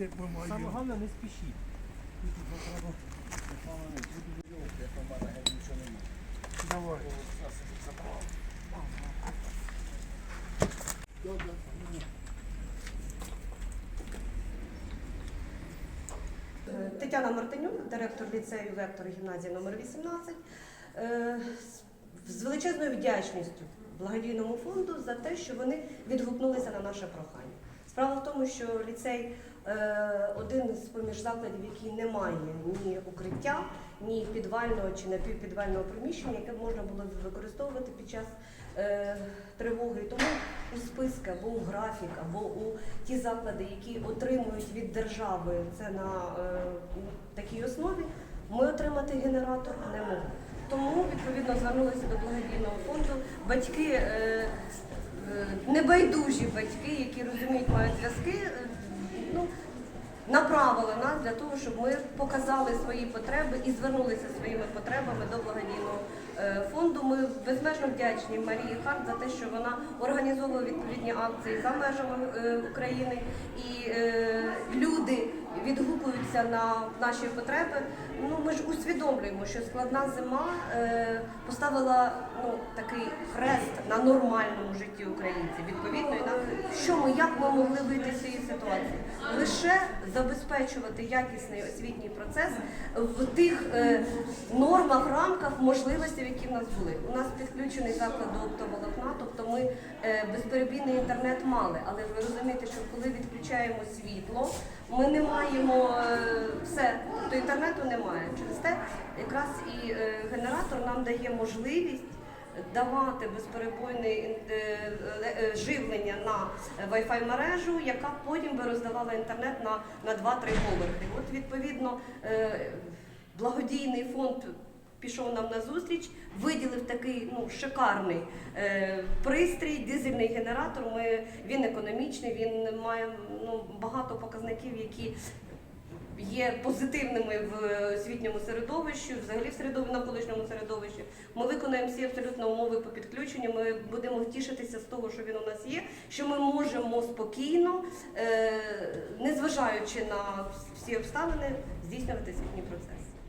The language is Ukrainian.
Ти. Саме головне не спішіть. Тут вже треба Давай. Тетяна Мартинюк, директор ліцею Вектор гімназії номер 18. Е, З величезною вдячністю благодійному фонду за те, що вони відгукнулися на наше прохання. Справа в тому, що ліцей е, один з поміж закладів, який не має ні укриття, ні підвального чи напівпідвального приміщення, яке можна було використовувати під час е, тривоги. Тому у список або у графік, або у ті заклади, які отримують від держави це на е, такій основі, ми отримати генератор не могли. Тому відповідно звернулися до благодійного фонду. Батьки небайдужі батьки, які розуміють, мають зв'язки. е, Ну, направили нас для того, щоб ми показали свої потреби і звернулися своїми потребами до благодійного е, фонду. Ми безмежно вдячні Марії Харт за те, що вона організовує відповідні акції за межами е, України, і е, люди відгукуються на наші потреби. Ну ми усвідомлюємо, що складна зима е, поставила ну такий хрест на нормальному житті українців. Відповідно, і на що ми як ми могли вийти з цієї ситуації? Лише забезпечувати якісний освітній процес в тих е, нормах, рамках, можливостей, які в нас були. У нас підключений заклад до оптоволокна, тобто ми е, безперебійний інтернет мали, але ви розумієте, що коли відключаємо світло, ми не маємо е, все, тобто інтернету немає. Через те якраз і е, генератор нам дає можливість давати безперебойне е, е, е, живлення на Wi-Fi мережу, яка потім би роздавала інтернет на, на 2-3 поверхи. От відповідно благодійний фонд. Пішов нам на зустріч, виділив такий ну шикарний е, пристрій, дизельний генератор. Ми він економічний, він має ну багато показників, які є позитивними в освітньому середовищі, взагалі в середовищі, навколишньому середовищі. Ми виконаємо всі абсолютно умови по підключенню. Ми будемо втішитися з того, що він у нас є, що ми можемо спокійно, е, незважаючи на всі обставини, здійснювати освітній процес.